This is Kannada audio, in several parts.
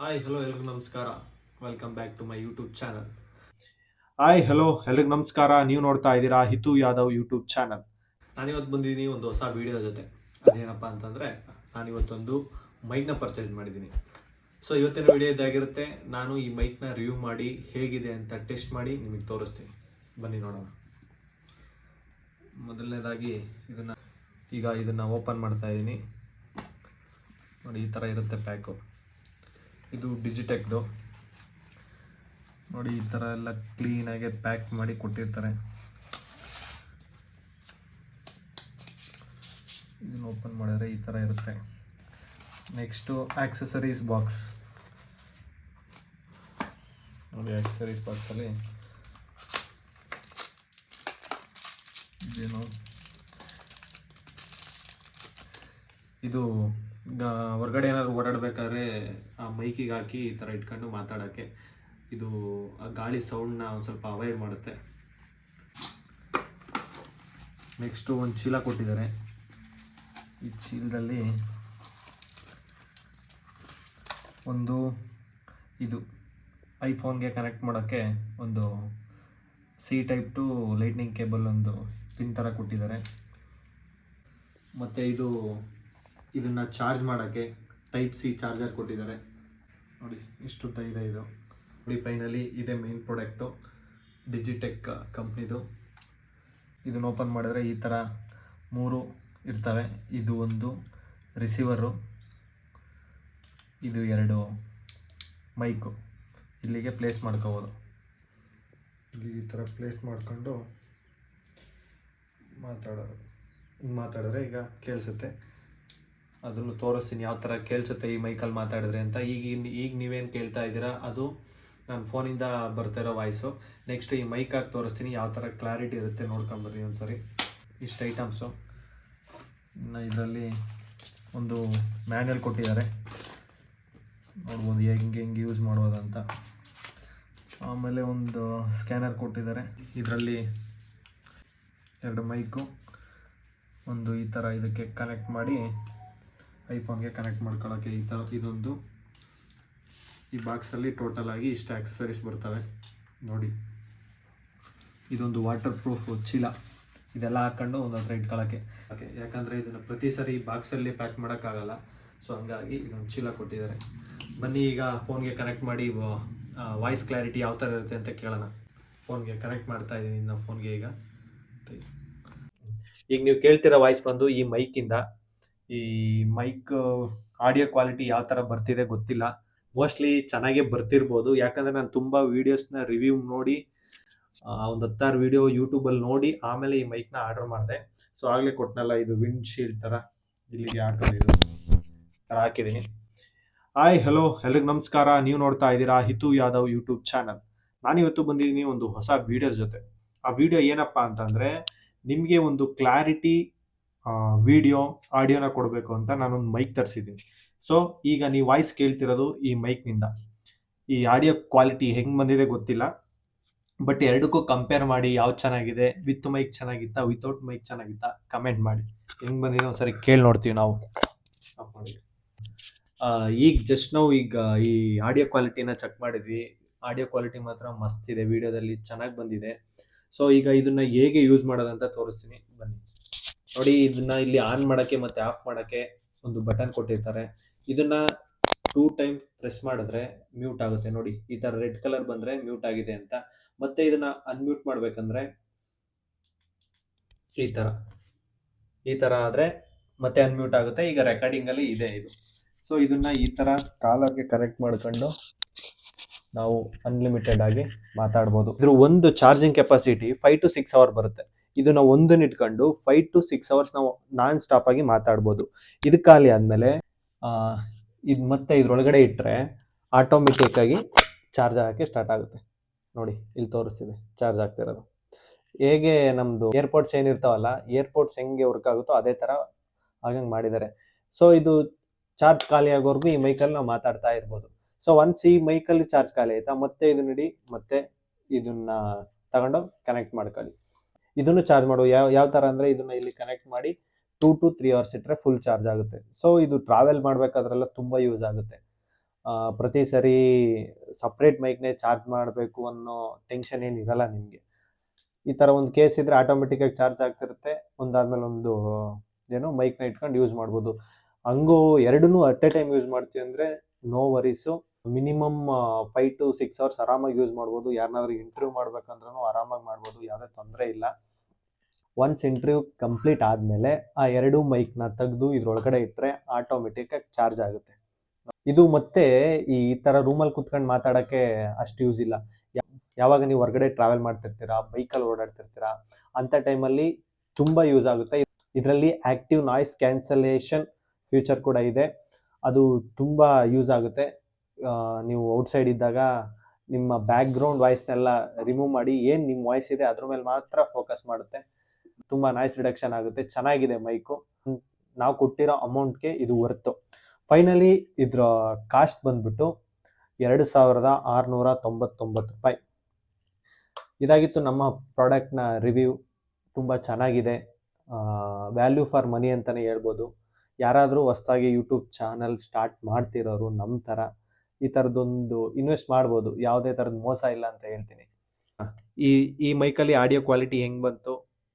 ಹಾಯ್ ಹಲೋ ಎಲ್ರಿಗೂ ನಮಸ್ಕಾರ. Welcome back to my YouTube channel hi hello ಎಲ್ರಿಗೂ ನಮಸ್ಕಾರ. ನೀವು ನೋಡ್ತಾ ಇದ್ದೀರಾ ಹಿತು ಯಾದವ್ ಯೂಟ್ಯೂಬ್ ಚಾನಲ್ ನಾನಿವತ್ತು ಬಂದಿದ್ದೀನಿ ಒಂದು ಹೊಸ ವಿಡಿಯೋ ಜೊತೆ. ಅದೇನಪ್ಪ ಅಂತಂದರೆ ನಾನಿವತ್ತೊಂದು ಮೈಕ್ನ ಪರ್ಚೇಸ್ ಮಾಡಿದ್ದೀನಿ. ಸೊ ಇವತ್ತಿನ ವಿಡಿಯೋ ಇದಾಗಿರುತ್ತೆ ನಾನು ಈ ಮೈಕ್ನ ರಿವ್ಯೂ ಮಾಡಿ ಹೇಗಿದೆ ಅಂತ ಟೆಸ್ಟ್ ಮಾಡಿ ನಿಮಗೆ ತೋರಿಸ್ತೀನಿ. ಬನ್ನಿ ನೋಡೋಣ. ಮೊದಲನೇದಾಗಿ ಇದನ್ನು ಈಗ ಇದನ್ನು ಓಪನ್ ಮಾಡ್ತಾ ಇದ್ದೀನಿ. ನೋಡಿ ಈ ಥರ ಇರುತ್ತೆ ಪ್ಯಾಕು ಇದು ಡಿಜಿಟೆಕ್ದು ನೋಡಿ, ಈ ಥರ ಎಲ್ಲ ಕ್ಲೀನಾಗಿ ಪ್ಯಾಕ್ ಮಾಡಿ ಕೊಟ್ಟಿರ್ತಾರೆ. ಇದನ್ನ ಓಪನ್ ಮಾಡಿದ್ರೆ ಈ ಥರ ಇರುತ್ತೆ. ನೆಕ್ಸ್ಟು ಆಕ್ಸೆಸರೀಸ್ ಬಾಕ್ಸ್ ನೋಡಿ ಆಕ್ಸೆಸರೀಸ್ ಬಾಕ್ಸಲ್ಲಿ ಇದೇನು? ಇದು ಹೊರಗಡೆ ಏನಾದ್ರು ಓಡಾಡಬೇಕಾದ್ರೆ ಆ ಮೈಕಿಗೆ ಹಾಕಿ ಈ ಥರ ಇಟ್ಕೊಂಡು ಮಾತಾಡೋಕ್ಕೆ ಇದು ಆ ಗಾಳಿ ಸೌಂಡ್ನ ಒಂದು ಸ್ವಲ್ಪ ಅವಾಯ್ಡ್ ಮಾಡುತ್ತೆ. ನೆಕ್ಸ್ಟು ಒಂದು ಚೀಲ ಕೊಟ್ಟಿದ್ದಾರೆ. ಈ ಚೀಲದಲ್ಲಿ ಒಂದು ಇದು ಐಫೋನ್ಗೆ ಕನೆಕ್ಟ್ ಮಾಡೋಕ್ಕೆ ಒಂದು C type to lightning cable ಒಂದು ಪಿನ್ ಥರ ಕೊಟ್ಟಿದ್ದಾರೆ. ಮತ್ತು ಇದು ಇದನ್ನು ಚಾರ್ಜ್ ಮಾಡೋಕ್ಕೆ ಟೈಪ್ ಸಿ ಚಾರ್ಜರ್ ಕೊಟ್ಟಿದ್ದಾರೆ. ನೋಡಿ ಇಷ್ಟು ಇದೆ ಇದು. ನೋಡಿ ಫೈನಲಿ ಇದೇ ಮೇನ್ ಪ್ರಾಡಕ್ಟು ಡಿಜಿಟೆಕ್ ಕಂಪ್ನಿದು ಇದನ್ನು ಓಪನ್ ಮಾಡಿದ್ರೆ ಈ ಥರ ಮೂರು ಇರ್ತವೆ. ಇದು ಒಂದು ರಿಸೀವರು ಇದು ಎರಡು ಮೈಕು ಇಲ್ಲಿಗೆ ಪ್ಲೇಸ್ ಮಾಡ್ಕೋಬೋದು. ಇಲ್ಲಿ ಈ ಥರ ಪ್ಲೇಸ್ ಮಾಡಿಕೊಂಡು ಮಾತಾಡೋದು. ಹಿಂಗೆ ಮಾತಾಡಿದ್ರೆ ಈಗ ಕೇಳಿಸುತ್ತೆ. ಅದನ್ನು ತೋರಿಸ್ತೀನಿ, ಯಾವ ಥರ ಕೇಳಿಸುತ್ತೆ ಈ ಮೈಕಲ್ಲಿ ಮಾತಾಡಿದ್ರೆ ಅಂತ. ಈಗ ಈಗ ನೀವೇನು ಕೇಳ್ತಾ ಇದ್ದೀರಾ, ಅದು ನನ್ನ ಫೋನಿಂದ ಬರ್ತಾ ಇರೋ ವಾಯ್ಸು. ನೆಕ್ಸ್ಟ್ ಈ ಮೈಕಾಗಿ ತೋರಿಸ್ತೀನಿ, ಯಾವ ಥರ ಕ್ಲಾರಿಟಿ ಇರುತ್ತೆ ನೋಡ್ಕೊಂಬರ್ರಿ ಒಂದ್ಸರಿ. ಇಷ್ಟು ಐಟಮ್ಸು ಇನ್ನು ಇದರಲ್ಲಿ ಒಂದು ಮ್ಯಾನ್ಯಲ್ ಕೊಟ್ಟಿದ್ದಾರೆ. ನೋಡ್ಬೋದು, ಹೆಂಗೆ ಹೆಂಗೆ ಯೂಸ್ ಮಾಡೋದಂತ ಆಮೇಲೆ ಒಂದು ಸ್ಕ್ಯಾನರ್ ಕೊಟ್ಟಿದ್ದಾರೆ. ಇದರಲ್ಲಿ ಎರಡು ಮೈಕು. ಒಂದು ಈ ಥರ ಇದಕ್ಕೆ ಕನೆಕ್ಟ್ ಮಾಡಿ ಐಫೋನ್ಗೆ ಕನೆಕ್ಟ್ ಮಾಡ್ಕೊಳ್ಳೋಕ್ಕೆ ಈ ಥರ ಇದೊಂದು ಈ ಬಾಕ್ಸಲ್ಲಿ ಟೋಟಲ್ ಆಗಿ ಇಷ್ಟು ಆಕ್ಸಸರೀಸ್ ಬರ್ತವೆ. ನೋಡಿ. ಇದೊಂದು ವಾಟರ್ ಪ್ರೂಫ್ ಚೀಲ. ಇದೆಲ್ಲ ಹಾಕ್ಕೊಂಡು ಒಂದು ಹತ್ರ ಇಟ್ಕೊಳ್ಳೋಕ್ಕೆ ಓಕೆ, ಯಾಕಂದರೆ ಇದನ್ನು ಪ್ರತಿ ಸರಿ ಬಾಕ್ಸಲ್ಲಿ ಪ್ಯಾಕ್ ಮಾಡೋಕ್ಕಾಗಲ್ಲ. ಸೊ ಹಂಗಾಗಿ ಇದೊಂದು ಚೀಲ ಕೊಟ್ಟಿದ್ದಾರೆ. ಬನ್ನಿ, ಈಗ ಫೋನ್ಗೆ ಕನೆಕ್ಟ್ ಮಾಡಿ ವಾಯ್ಸ್ ಕ್ಲಾರಿಟಿ ಯಾವ ಥರ ಇರುತ್ತೆ ಅಂತ ಕೇಳೋಣ. ಫೋನ್ಗೆ ಕನೆಕ್ಟ್ ಮಾಡ್ತಾ ಇದ್ದೀನಿ ನನ್ನ ಫೋನ್ಗೆ ಈಗ. ಈಗ ನೀವು ಕೇಳ್ತಿರೋ ವಾಯ್ಸ್ ಬಂದು ಈ ಮೈಕಿಂದ ಈ ಮೈಕ್ ಆಡಿಯೋ ಕ್ವಾಲಿಟಿ ಯಾವ ಥರ ಬರ್ತಿದೆ ಗೊತ್ತಿಲ್ಲ. ಮೋಸ್ಟ್ಲಿ ಚೆನ್ನಾಗೇ ಬರ್ತಿರ್ಬೋದು. ಯಾಕಂದರೆ ನಾನು ತುಂಬ ವೀಡಿಯೋಸ್ನ ರಿವ್ಯೂ ನೋಡಿ ಒಂದು ಹತ್ತಾರು ವೀಡಿಯೋ ಯೂಟ್ಯೂಬಲ್ಲಿ ನೋಡಿ ಆಮೇಲೆ ಈ ಮೈಕ್ನ ಆರ್ಡರ್ ಮಾಡಿದೆ. ಸೊ ಆಗಲೇ ಕೊಟ್ಟನಲ್ಲ ಇದು ವಿಂಡ್ ಶೀಲ್ಡ್ ಥರ ಇಲ್ಲಿಗೆ ಹಾಕೋದು ಇದು. ಥರ ಹಾಕಿದ್ದೀನಿ. ಹಾಯ್ ಹಲೋ ಎಲ್ರಿಗೂ ನಮಸ್ಕಾರ. ನೀವು ನೋಡ್ತಾ ಇದ್ದೀರಾ ಹಿತು ಯಾದವ್ ಯೂಟ್ಯೂಬ್ ಚಾನಲ್ ನಾನಿವತ್ತು ಬಂದಿದ್ದೀನಿ ಒಂದು ಹೊಸ ವೀಡಿಯೋ ಜೊತೆ. ಆ ವಿಡಿಯೋ ಏನಪ್ಪ ಅಂತಂದರೆ, ನಿಮಗೆ ಒಂದು ಕ್ಲಾರಿಟಿ ವಿಡಿಯೋ ಆಡಿಯೋನ ಕೊಡಬೇಕು ಅಂತ ನಾನೊಂದು ಮೈಕ್ ತರಿಸಿದ್ದೀನಿ ಸೊ ಈಗ ನೀವು ವಾಯ್ಸ್ ಕೇಳ್ತಿರೋದು ಈ ಮೈಕ್ನಿಂದ ಈ ಆಡಿಯೋ ಕ್ವಾಲಿಟಿ ಹೆಂಗೆ ಬಂದಿದೆ ಗೊತ್ತಿಲ್ಲ. ಬಟ್ ಎರಡಕ್ಕೂ ಕಂಪೇರ್ ಮಾಡಿ ಯಾವ್ದು ಚೆನ್ನಾಗಿದೆ ವಿತ್ ಮೈಕ್ ಚೆನ್ನಾಗಿತ್ತಾ ವಿತೌಟ್ ಮೈಕ್ ಚೆನ್ನಾಗಿತ್ತಾ ಕಮೆಂಟ್ ಮಾಡಿ. ಹೆಂಗೆ ಬಂದಿದೆ ಒಂದ್ಸರಿ ಕೇಳಿ ನೋಡ್ತೀವಿ ನಾವು. ಈಗ ಜಸ್ಟ್ ನಾವು ಈಗ ಈ ಆಡಿಯೋ ಕ್ವಾಲಿಟಿನ ಚೆಕ್ ಮಾಡಿದ್ವಿ. ಆಡಿಯೋ ಕ್ವಾಲಿಟಿ ಮಾತ್ರ ಮಸ್ತ್ ಇದೆ ವಿಡಿಯೋದಲ್ಲಿ ಚೆನ್ನಾಗಿ ಬಂದಿದೆ. ಸೊ ಈಗ ಇದನ್ನ ಹೇಗೆ ಯೂಸ್ ಮಾಡೋದಂತ ತೋರಿಸ್ತೀನಿ. ಬನ್ನಿ. ನೋಡಿ, ಇದನ್ನ ಇಲ್ಲಿ ಆನ್ ಮಾಡೋಕ್ಕೆ ಮತ್ತೆ ಆಫ್ ಮಾಡೋಕ್ಕೆ ಒಂದು ಬಟನ್ ಕೊಟ್ಟಿರ್ತಾರೆ. ಇದನ್ನ ಟೂ ಟೈಮ್ ಪ್ರೆಸ್ ಮಾಡಿದ್ರೆ ಮ್ಯೂಟ್ ಆಗುತ್ತೆ. ನೋಡಿ, ಈ ತರ ರೆಡ್ ಕಲರ್ ಬಂದ್ರೆ ಮ್ಯೂಟ್ ಆಗಿದೆ ಅಂತ. ಮತ್ತೆ ಇದನ್ನ ಅನ್ಮ್ಯೂಟ್ ಮಾಡ್ಬೇಕಂದ್ರೆ ಈ ತರ. ಈ ತರ ಆದ್ರೆ ಮತ್ತೆ ಅನ್ಮ್ಯೂಟ್ ಆಗುತ್ತೆ. ಈಗ ರೆಕಾರ್ಡಿಂಗ್ ಅಲ್ಲಿ ಇದೆ ಇದು. ಸೊ ಇದನ್ನ ಈ ತರ ಕಾಲರ್ಗೆ ಕರೆಕ್ಟ್ ಮಾಡ್ಕೊಂಡು ನಾವು ಅನ್ಲಿಮಿಟೆಡ್ ಆಗಿ ಮಾತಾಡ್ಬೋದು. ಇದ್ರ ಒಂದು charging capacity five to six hour ಬರುತ್ತೆ. ಇದನ್ನ ಒಂದನ್ನ ಇಟ್ಕೊಂಡು ಫೈವ್ ಟು ಸಿಕ್ಸ್ ಅವರ್ಸ್ ನಾವು ನಾನ್ ಸ್ಟಾಪ್ ಆಗಿ ಮಾತಾಡ್ಬೋದು. ಇದು ಖಾಲಿ ಆದಮೇಲೆ ಇದು ಮತ್ತೆ ಇದ್ರೊಳಗಡೆ ಇಟ್ಟರೆ ಆಟೋಮೆಟಿಕ್ ಆಗಿ ಚಾರ್ಜ್ ಆಗೋಕ್ಕೆ ಸ್ಟಾರ್ಟ್ ಆಗುತ್ತೆ. ನೋಡಿ, ಇಲ್ಲಿ ತೋರಿಸ್ತಿದೆ ಚಾರ್ಜ್ ಆಗ್ತಿರೋದು ಹೇಗೆ ನಮ್ಮದು ಏರ್ಪೋರ್ಟ್ಸ್ ಏನಿರ್ತಾವಲ್ಲ ಏರ್ಪೋರ್ಟ್ಸ್ ಹೆಂಗೆ ವರ್ಕ್ ಆಗುತ್ತೋ ಅದೇ ಥರ ಹಾಗಂಗೆ ಮಾಡಿದ್ದಾರೆ. ಸೊ ಇದು ಚಾರ್ಜ್ ಖಾಲಿ ಆಗೋವರೆಗೂ ಈ ಮೈಕಲ್ಲಿ ನಾವು ಮಾತಾಡ್ತಾ ಇರ್ಬೋದು. ಸೊ ಒನ್ಸ್ ಈ ಮೈಕಲ್ಲಿ ಚಾರ್ಜ್ ಖಾಲಿ ಆಯ್ತಾ, ಮತ್ತೆ ಇದು ಇಡಿ, ಮತ್ತೆ ಇದನ್ನ ತಗೊಂಡು ಕನೆಕ್ಟ್ ಮಾಡ್ಕೊಳ್ಳಿ. ಇದನ್ನು ಚಾರ್ಜ್ ಮಾಡುವ ಯಾವ ಯಾವ ಥರ ಅಂದರೆ ಇದನ್ನು ಇಲ್ಲಿ ಕನೆಕ್ಟ್ ಮಾಡಿ ಟೂ ಟು ತ್ರೀ ಅವರ್ಸ್ ಇಟ್ಟರೆ ಫುಲ್ ಚಾರ್ಜ್ ಆಗುತ್ತೆ. ಸೊ ಇದು ಟ್ರಾವೆಲ್ ಮಾಡಬೇಕಾದ್ರೆಲ್ಲ ತುಂಬ ಯೂಸ್ ಆಗುತ್ತೆ. ಪ್ರತಿ ಸರಿ ಸಪ್ರೇಟ್ ಮೈಕ್ನೇ ಚಾರ್ಜ್ ಮಾಡಬೇಕು ಅನ್ನೋ ಟೆನ್ಷನ್ ಏನು ಇರಲ್ಲ ನಿಮಗೆ. ಈ ಥರ ಒಂದು ಕೇಸ್ ಇದ್ರೆ ಆಟೋಮೆಟಿಕ್ಕಾಗಿ ಚಾರ್ಜ್ ಆಗ್ತಿರುತ್ತೆ. ಒಂದಾದ್ಮೇಲೆ ಒಂದು, ಏನು ಮೈಕ್ನ ಇಟ್ಕೊಂಡು ಯೂಸ್ ಮಾಡ್ಬೋದು. ಹಂಗೂ ಎರಡನ್ನೂ ಅಟ್ ಎ ಟೈಮ್ ಯೂಸ್ ಮಾಡ್ತೀವಿ ಅಂದರೆ no worries minimum five to six hours ಆರಾಮಾಗಿ ಯೂಸ್ ಮಾಡ್ಬೋದು. ಯಾರನ್ನಾದ್ರೂ ಇಂಟರ್ವ್ಯೂ ಮಾಡ್ಬೇಕಂದ್ರೂ ಆರಾಮಾಗಿ ಮಾಡ್ಬೋದು. ಯಾವುದೇ ತೊಂದರೆ ಇಲ್ಲ. ಒನ್ಸ್ ಇಂಟರ್ವ್ಯೂ ಕಂಪ್ಲೀಟ್ ಆದಮೇಲೆ ಆ ಎರಡು ಮೈಕ್ನ ತೆಗೆದು ಇದ್ರೊಳಗಡೆ ಇಟ್ಟರೆ ಆಟೋಮೆಟಿಕ್ಕಾಗಿ ಚಾರ್ಜ್ ಆಗುತ್ತೆ. ಇದು ಮತ್ತೆ ಈ ಥರ ರೂಮಲ್ಲಿ ಕುತ್ಕೊಂಡು ಮಾತಾಡೋಕ್ಕೆ ಅಷ್ಟು ಯೂಸ್ ಇಲ್ಲ. ಯಾವಾಗ ನೀವು ಹೊರಗಡೆ ಟ್ರಾವೆಲ್ ಮಾಡ್ತಿರ್ತೀರಾ ಬೈಕಲ್ಲಿ ಓಡಾಡ್ತಿರ್ತೀರಾ ಅಂಥ ಟೈಮಲ್ಲಿ ತುಂಬ ಯೂಸ್ ಆಗುತ್ತೆ. ಇದರಲ್ಲಿ ಆಕ್ಟಿವ್ ನಾಯ್ಸ್ ಕ್ಯಾನ್ಸಲೇಷನ್ ಫ್ಯೂಚರ್ ಕೂಡ ಇದೆ. ಅದು ತುಂಬ ಯೂಸ್ ಆಗುತ್ತೆ. ನೀವು ಔಟ್ಸೈಡ್ ಇದ್ದಾಗ ನಿಮ್ಮ ಬ್ಯಾಕ್ ಗ್ರೌಂಡ್ ವಾಯ್ಸ್ನೆಲ್ಲ ರಿಮೂವ್ ಮಾಡಿ ಏನು ನಿಮ್ಮ ವಾಯ್ಸ್ ಇದೆ ಅದ್ರ ಮೇಲೆ ಮಾತ್ರ ಫೋಕಸ್ ಮಾಡುತ್ತೆ. ತುಂಬ ನಾಯ್ಸ್ ರಿಡಕ್ಷನ್ ಆಗುತ್ತೆ. ಚೆನ್ನಾಗಿದೆ ಮೈಕು ನಾವು ಕೊಟ್ಟಿರೋ ಅಮೌಂಟ್ಗೆ ಇದು ವರ್ತು ಫೈನಲಿ ಇದ್ರ ಕಾಸ್ಟ್ ಬಂದ್ಬಿಟ್ಟು ಎರಡು ಸಾವಿರದ ಆರುನೂರ ತೊಂಬತ್ತೊಂಬತ್ತು ರೂಪಾಯಿ. ಇದಾಗಿತ್ತು ನಮ್ಮ ಪ್ರಾಡಕ್ಟ್ನ ರಿವ್ಯೂ ತುಂಬ ಚೆನ್ನಾಗಿದೆ. ವ್ಯಾಲ್ಯೂ ಫಾರ್ ಮನಿ ಅಂತಲೇ ಹೇಳ್ಬೋದು. ಯಾರಾದರೂ ಹೊಸ್ದಾಗಿ ಯೂಟ್ಯೂಬ್ ಚಾನಲ್ ಸ್ಟಾರ್ಟ್ ಮಾಡ್ತಿರೋರು ನಮ್ಮ ಥರ, ಈ ಥರದ್ದೊಂದು ಇನ್ವೆಸ್ಟ್ ಮಾಡ್ಬೋದು. ಯಾವುದೇ ಥರದ ಮೋಸ ಇಲ್ಲ ಅಂತ ಹೇಳ್ತೀನಿ. ಈ ಈ ಮೈಕಲ್ಲಿ ಆಡಿಯೋ ಕ್ವಾಲಿಟಿ ಹೆಂಗೆ ಬಂತು?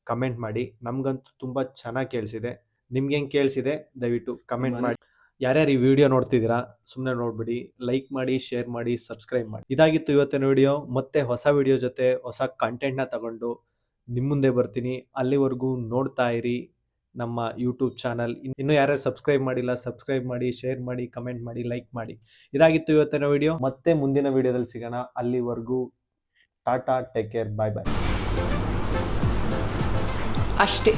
ಕಮೆಂಟ್ ಮಾಡಿ. ನಮಗಂತೂ ತುಂಬ ಚೆನ್ನಾಗಿ ಕೇಳಿಸಿದೆ. ನಿಮ್ಗೆ ಹೆಂಗೆ ಕೇಳಿಸಿದೆ? ದಯವಿಟ್ಟು ಕಮೆಂಟ್ ಮಾಡಿ. ಯಾರ್ಯಾರು ಈ ವಿಡಿಯೋ ನೋಡ್ತಿದ್ದೀರಾ ಸುಮ್ಮನೆ ನೋಡ್ಬಿಡಿ. ಲೈಕ್ ಮಾಡಿ ಶೇರ್ ಮಾಡಿ ಸಬ್ಸ್ಕ್ರೈಬ್ ಮಾಡಿ. ಇದಾಗಿತ್ತು ಇವತ್ತಿನ ವಿಡಿಯೋ ಮತ್ತೆ ಹೊಸ ವಿಡಿಯೋ ಜೊತೆ ಹೊಸ ಕಂಟೆಂಟ್ನ ತಗೊಂಡು ನಿಮ್ಮ ಮುಂದೆ ಬರ್ತೀನಿ. ಅಲ್ಲಿವರೆಗೂ ನೋಡ್ತಾ ಇರಿ ನಮ್ಮ ಯೂಟ್ಯೂಬ್ ಚಾನಲ್ ಇನ್ನು ಯಾರ್ಯಾರು ಸಬ್ಸ್ಕ್ರೈಬ್ ಮಾಡಿಲ್ಲ ಸಬ್ಸ್ಕ್ರೈಬ್ ಮಾಡಿ ಶೇರ್ ಮಾಡಿ ಕಮೆಂಟ್ ಮಾಡಿ ಲೈಕ್ ಮಾಡಿ. ಇದಾಗಿತ್ತು ಇವತ್ತಿನ ವಿಡಿಯೋ ಮತ್ತೆ ಮುಂದಿನ ವಿಡಿಯೋದಲ್ಲಿ ಸಿಗೋಣ. ಅಲ್ಲಿವರೆಗೂ tata take care bye bye ಅಷ್ಟೇ.